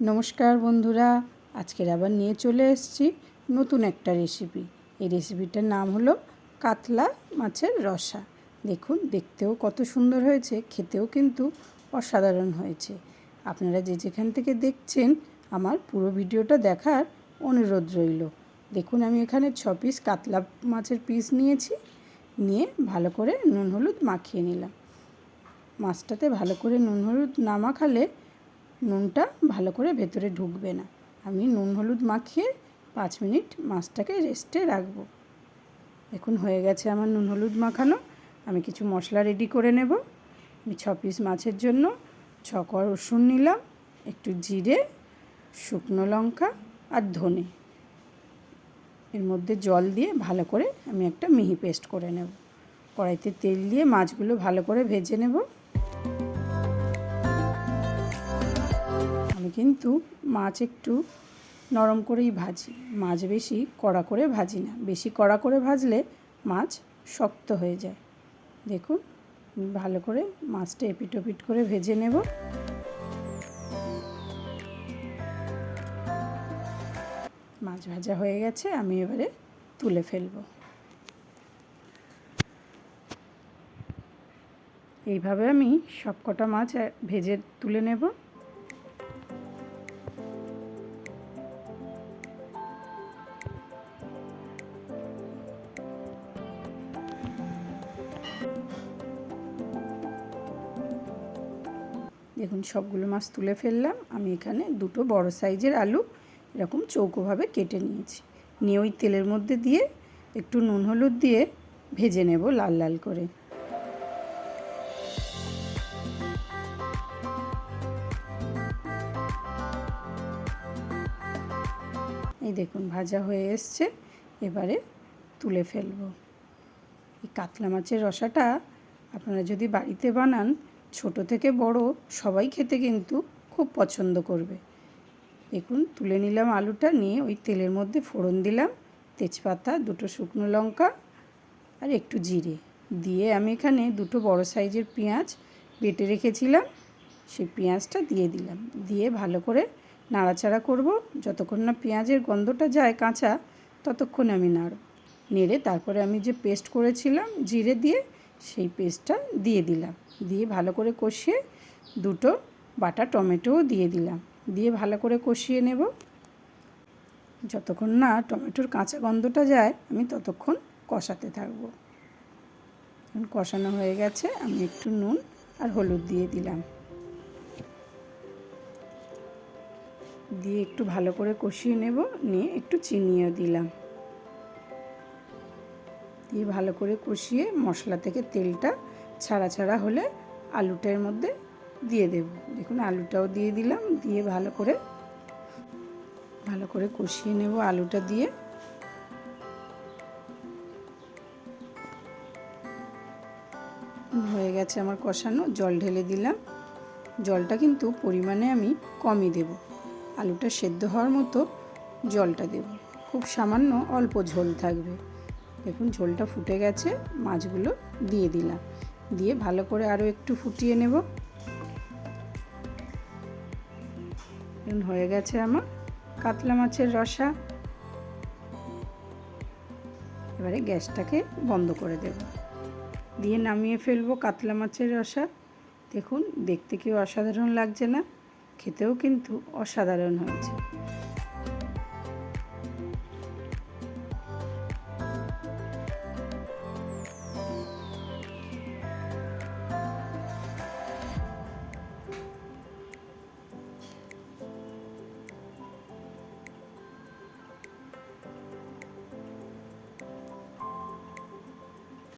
নমস্কার বন্ধুরা, আজকের আবার নিয়ে চলে এসেছি নতুন একটা রেসিপি এই রেসিপিটার নাম হলো কাতলা মাছের রসা। দেখুন, দেখতেও কত সুন্দর হয়েছে, খেতেও কিন্তু অসাধারণ হয়েছে। আপনারা যে যেখান থেকে দেখছেন, আমার পুরো ভিডিওটা দেখার অনুরোধ রইল। দেখুন, আমি এখানে ছ পিস কাতলা মাছের পিস নিয়েছি, নিয়ে ভালো করে নুন হলুদ মাখিয়ে নিলাম। মাছটাতে ভালো করে নুন হলুদ না মাখালে নুনটা ভালো করে ভেতরে ঢুকবে না। আমি নুন হলুদ মাখিয়ে পাঁচ মিনিট মাছটাকে রেস্টে রাখব। এখন হয়ে গেছে আমার নুন হলুদ মাখানো। আমি কিছু মশলা রেডি করে নেব। আমি ছ পিস মাছের জন্য ছ কর রসুন নিলাম, একটু জিরে, শুকনো লঙ্কা আর ধনে। এর মধ্যে জল দিয়ে ভালো করে আমি একটা মিহি পেস্ট করে নেব। কড়াইতে তেল দিয়ে মাছগুলো ভালো করে ভেজে নেব। আমি কিন্তু মাছ একটু নরম করেই ভাজি। মাছ বেশি কড়া করে ভাজি না। বেশি কড়া করে ভাজলে মাছ শক্ত হয়ে যায়। দেখুন, ভালো করে মাছটা এপিট ওপিট করে ভেজে নেব। মাছ ভাজা হয়ে গেছে, আমি এবারে তুলে ফেলব। এইভাবে আমি সব কটা মাছ ভেজে তুলে নেব। দেখুন, সবগুলো মাছ তুলে ফেললাম। আমি এখানে দুটো বড় সাইজের আলু এরকম চৌকোভাবে কেটে নিয়েছি। নিয়ে ওই তেলের মধ্যে দিয়ে একটু নুন হলুদ দিয়ে ভেজে নেব লাল লাল করে। এই দেখুন, ভাজা হয়ে এসছে। এবারে তুলে ফেলব। এই কাতলা মাছের রসাটা আপনারা যদি বাড়িতে বানান ছোট থেকে বড় সবাই খেতে কিন্তু খুব পছন্দ করবে। দেখুন, তুলে নিলাম আলুটা, নিয়ে ওই তেলের মধ্যে ফোড়ন দিলাম, তেজপাতা, দুটো শুকনো লঙ্কা আর একটু জিরে। দিয়ে আমি এখানে দুটো বড় সাইজের পেঁয়াজ বেটে রেখেছিলাম সেই পেঁয়াজটা দিয়ে দিলাম। দিয়ে ভালো করে নাড়াচাড়া করব। যতক্ষণ না পেঁয়াজের গন্ধটা যায় কাঁচা, ততক্ষণ আমি নাড়ব। নেড়ে তারপরে আমি যে পেস্ট করেছিলাম, জিরে দিয়ে সেই পেস্টটা দিয়ে দিলাম। দিয়ে ভালো করে কষিয়ে দুটো বাটা টমেটোও দিয়ে দিলাম। দিয়ে ভালো করে কষিয়ে নেব। যতক্ষণ না টমেটোর কাঁচা গন্ধটা যায়, আমি ততক্ষণ কষাতে থাকব। কষানো হয়ে গেছে, আমি একটু নুন আর হলুদ দিয়ে দিলাম। দিয়ে একটু ভালো করে কষিয়ে নেব, নিয়ে একটু চিনিও দিলাম। দিয়ে ভালো করে কষিয়ে মশলা থেকে তেলটা ছাড়া ছাড়া হলে আলুটার মধ্যে দিয়ে দেব। দেখুন, আলুটাও দিয়ে দিলাম, দিয়ে ভালো করে ভালো করে কষিয়ে নেব আলুটা দিয়ে। হয়ে গেছে আমার কষানো, জল ঢেলে দিলাম। জলটা কিন্তু পরিমাণে আমি কমই দেব। আলুটা সেদ্ধ হওয়ার মতো জলটা দেব। খুব সামান্য অল্প ঝোল থাকবে। দেখুন ঝোলটা ফুটে গেছে, মাছগুলো দিয়ে দিলাম। দিয়ে ভালো করে আরও একটু ফুটিয়ে নেব। হয়ে গেছে আমার কাতলা মাছের রসা। এবারে গ্যাসটাকে বন্ধ করে দেব। দিয়ে নামিয়ে ফেলব কাতলা মাছের রসা। দেখুন, দেখতে কি অসাধারণ লাগছে না? খেতেও কিন্তু অসাধারণ হয়েছে।